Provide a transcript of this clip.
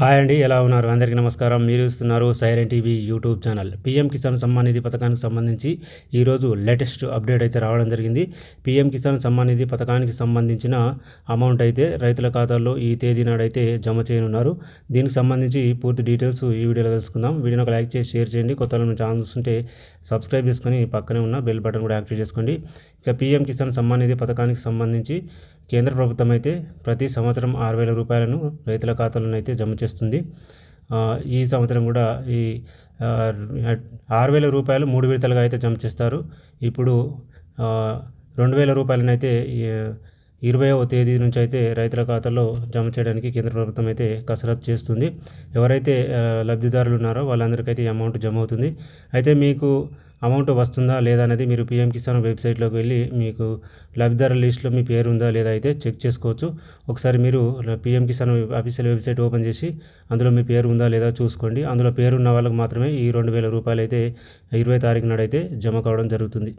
Hi అండి ఎలా ఉన్నారు? అందరికీ నమస్కారం. మీరు ఇస్తున్నారు siren TV YouTube channel. PM Kisan Samman Nidhi పథకానికి సంబంధించి ఈరోజు లేటెస్ట్ అప్డేట్ అయితే రావడం జరిగింది. పీఎం కిసాన్ సమ్మాన్ నిధి పథకానికి సంబంధించిన అమౌంట్ అయితే రైతుల ఖాతాల్లో ఈ తేదీ నాడైతే జమ చేయనున్నారు. దీనికి సంబంధించి పూర్తి డీటెయిల్స్ ఈ వీడియోలో తెలుసుకుందాం. వీడియోని ఒక లైక్ చేసి షేర్ చేయండి. కొత్త వాళ్ళ ఛానల్ ఉంటే సబ్స్క్రైబ్ చేసుకొని పక్కనే ఉన్న బెల్ బటన్ కూడా యాక్టివ్ చేసుకోండి. ఇక పీఎం కిసాన్ సమ్మాన్ నిధి పథకానికి సంబంధించి కేంద్ర ప్రభుత్వం అయితే ప్రతి సంవత్సరం ఆరు వేల రూపాయలను రైతుల ఖాతాలను అయితే జమ చేస్తుంది. ఈ సంవత్సరం కూడా ఈ ఆరు వేల రూపాయలు మూడు విడతలుగా అయితే జమ చేస్తారు. ఇప్పుడు రెండు వేల రూపాయలనైతే ఇరవైవ తేదీ నుంచి అయితే రైతుల ఖాతాలో జమ చేయడానికి కేంద్ర ప్రభుత్వం అయితే కసరత్తు చేస్తుంది. ఎవరైతే లబ్ధిదారులు ఉన్నారో వాళ్ళందరికైతే అమౌంట్ జమ అవుతుంది. అయితే మీకు అమౌంట్ వస్తుందా లేదా అనేది మీరు పిఎం కిసాన్ వెబ్సైట్లోకి వెళ్ళి మీకు లబ్ధిదారుల లిస్టులో మీ పేరు ఉందా లేదా అయితే చెక్ చేసుకోవచ్చు. ఒకసారి మీరు PM Kisan official website open చేసి అందులో మీ పేరు ఉందా లేదా చూసుకోండి. అందులో పేరు ఉన్న వాళ్ళకి మాత్రమే ఈ రెండు వేల రూపాయలు అయితే ఇరవై తారీఖు నాడైతే జమ కావడం జరుగుతుంది.